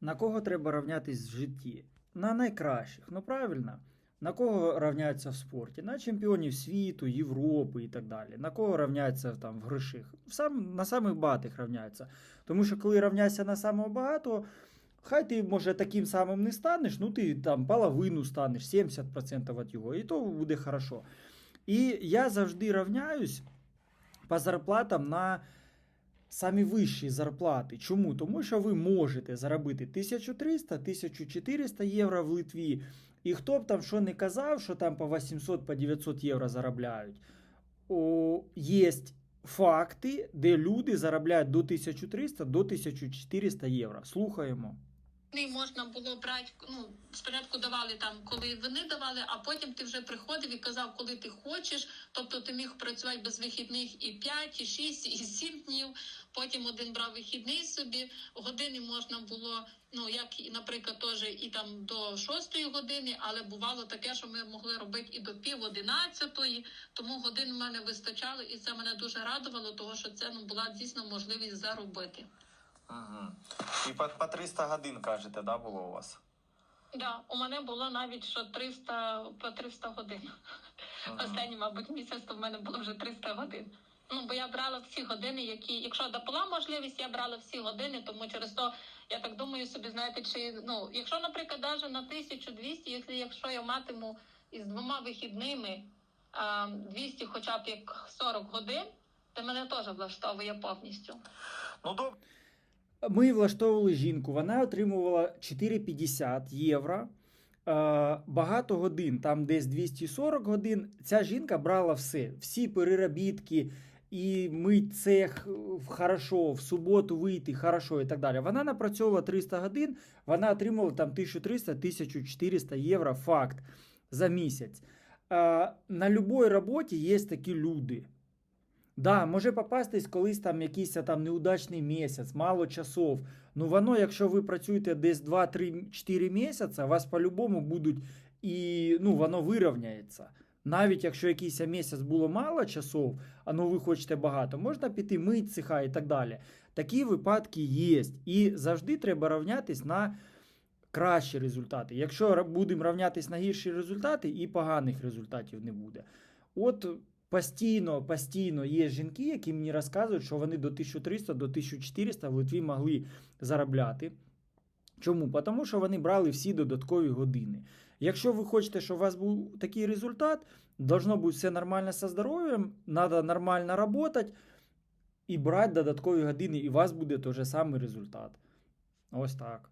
На кого треба рівнятись в житті? На найкращих, ну правильно. На кого рівняються в спорті? На чемпіонів світу, Європи і так далі. На кого рівняються там в гроших? Сам, на самих багатих рівняються. Тому що коли рівняєшся на самого багатого, хай ти, може, таким самим не станеш, ну ти там половину станеш, 70% від його, і то буде хорошо. І я завжди рівняюсь по зарплатам на самі вищі зарплати. Чому? Тому що ви можете заробити 1300-1400 євро в Литві. І хто б там що не казав, що там по 800 по 900 євро заробляють. О, є факти, де люди заробляють до 1300 до 1400 євро. Слухаємо. Не можна було брати, ну, спочатку давали там, коли вони давали, а потім ти вже приходив і казав, коли ти хочеш. Тобто ти міг працювати без вихідних і 5, і 6, і 7 днів. Потім один брав вихідний собі. Години можна було, ну як, наприклад, теж і там до 6 години, але бувало таке, що ми могли робити і до пів одинадцятої. Тому годин в мене вистачало, і це мене дуже радувало, тому що це ну, була дійсно можливість заробити. Угу. І по, по 300 годин, кажете, да, було у вас? Да, у мене було навіть що 300 по 300 годин. Мгм. Останній, мабуть, місяць то в мене було вже 300 годин. Ну, бо я брала всі години, які, якщо була можливість, я брала всі години, тому через то я так думаю собі, знаєте, чи ну, якщо, наприклад, навіть на 1200, якщо, якщо я матиму із двома вихідними 200 хоча б як 40 годин, то мене теж влаштовує повністю. Ну, добре. Ми влаштовували жінку, вона отримувала 4,50 євро. Е, Багато годин, там десь 240 годин. Ця жінка брала все, всі переробітки, і мить цех хорошо, в суботу вийти хорошо і так далі. Вона напрацьовувала 300 годин, вона отримувала там 1300-1400 євро факт за місяць. Е, На будь-якій роботі є такі люди. Да, може попастись колись там якийсь там неудачний місяць, мало часов. Ну воно, якщо ви працюєте десь 2-3-4 місяці, вас по-любому будуть і ну, воно вирівняється. Навіть якщо якийсь місяць було мало часов, а ну ви хочете багато, можна піти мить цеха і так далі. Такі випадки є. І завжди треба рівнятись на кращі результати. Якщо будемо рівнятись на гірші результати, і поганих результатів не буде. От постійно, постійно є жінки, які мені розказують, що вони до 1300 до 1400 в Литві могли заробляти. Чому? Тому що вони брали всі додаткові години. Якщо ви хочете, щоб у вас був такий результат, должно бути все нормально зі здоров'ям, треба нормально працювати і брати додаткові години, і у вас буде той же самий результат. Ось так.